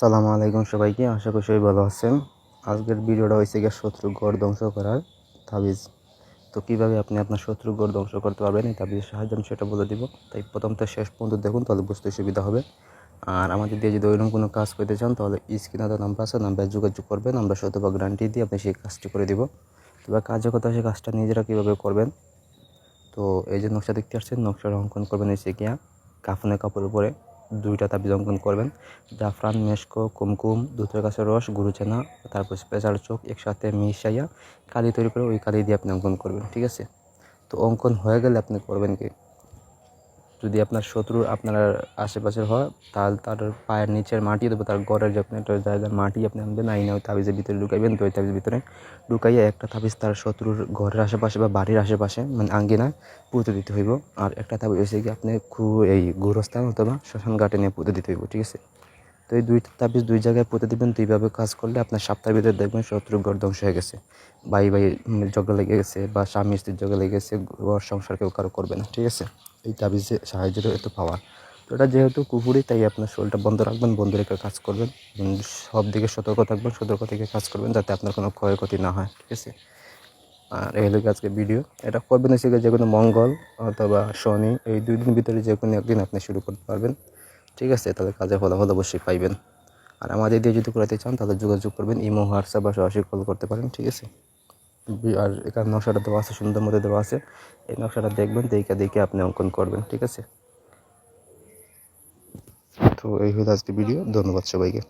সালামু আলাইকুম সবাইকে, আশা করি সবাই ভালো আছেন। আজকের ভিডিওটা হয়েছে গিয়ে শত্রু গড় ধ্বংস করার তাবিজ। তো কীভাবে আপনি আপনার শত্রু গড় ধ্বংস করতে পারবেন, এই তাবিজের সাহায্যে আমি সেটা বলে দিব। তাই প্রথম তো শেষ পর্যন্ত দেখুন, তাহলে বুঝতে সুবিধা হবে। আর আমাদের দিয়ে যদি ওইরকম কোনো কাজ করতে চান, তাহলে স্ক্রিনে তো নাম্বার আছে, নাম্বার যোগাযোগ করবেন, আমরা শতভাগ গ্যারান্টি দিয়ে আপনি সেই কাজটি করে দিব। তবে কাজের কথা সেই কাজটা নিজেরা কীভাবে করবেন? তো এই যে নকশা দেখতে আসছেন, নকশার অঙ্কন করবেন এসে গিয়া কাফনের কাপড়ের উপরে। দুইটা তাবিজ অঙ্কন করবেন। জাফরান, মেশকো, কুমকুম দুধের কাছে রস, গুরুচেনা, তারপর স্পেশাল চোখ একসাথে মিশাইয়া কালি তৈরি করে ওই কালি দিয়ে আপনি অঙ্কন করবেন, ঠিক আছে? তো অঙ্কন হয়ে গেলে আপনি করবেন কি? যদি আপনার শত্রু আপনার আশেপাশের হয়, তাহলে তার পায়ের নিচের মাটি দেবো, তার ঘরের যে আপনি একটা জায়গার মাটি আপনি আনবেন আইনে ওই তাবিজের ভিতরে ঢুকাইবেন, তো ওই তাবিজের ভিতরে ঢুকাইয়া একটা তাবিজ তার শত্রুর ঘরের আশেপাশে বা বাড়ির আশেপাশে মানে আঙ্গিনায় পুঁতে দিতে হইব। আর একটা তাবিজ হয়েছে কি আপনি খু এই গোরস্থান অথবা শ্মশান ঘাটে নিয়ে পুঁতে দিতে হইব, ঠিক আছে? তো এই দুই তাবিজ দুই জায়গায় পুঁতে দিবেন দুইভাবে কাজ করলে আপনার সপ্তাহের ভিতরে দেখবেন শত্রুর ঘর ধ্বংস হয়ে গেছে। ভাই ভাই ঝগড়া লেগে গেছে বা স্বামী স্ত্রীর ঝগড়া লেগে গেছে, ঘর সংসার কেউ কারও করবে না, ঠিক আছে? এই তাবিজে সাহায্যের এত পাওয়ার তো এটা যেহেতু কুকুরই, তাই আপনার শরীরটা বন্ধ রাখবেন বন্ধ রেখে কাজ করবেন। সব দিকে সতর্ক থাকবেন, সতর্ক থেকে কাজ করবেন যাতে আপনার কোনো ক্ষয়ক্ষতি না হয়, ঠিক আছে? আর এই হলো আজকে ভিডিও এটা করবেন হচ্ছে যে কোনো মঙ্গল অথবা শনি, এই দুই দিন ভিতরে যে কোনো একদিন আপনি শুরু করতে পারবেন, ঠিক আছে? তাহলে কাজে ফলাফল অবশ্যই পাইবেন। আর আমাদের দিয়ে যদি করাতে চান, তাহলে যোগাযোগ করবেন, ইমো, হোয়াটসঅ্যাপ বা সরাসরি কল করতে পারেন, ঠিক আছে? আর এখানে নকশাটা দেওয়া আছে, সুন্দর মধ্যে দেওয়া আছে। এই নকশাটা দেখবেন, দেখে দেখে আপনি অঙ্কন করবেন, ঠিক আছে? তো এই হলো আজকে ভিডিও ধন্যবাদ সবাইকে।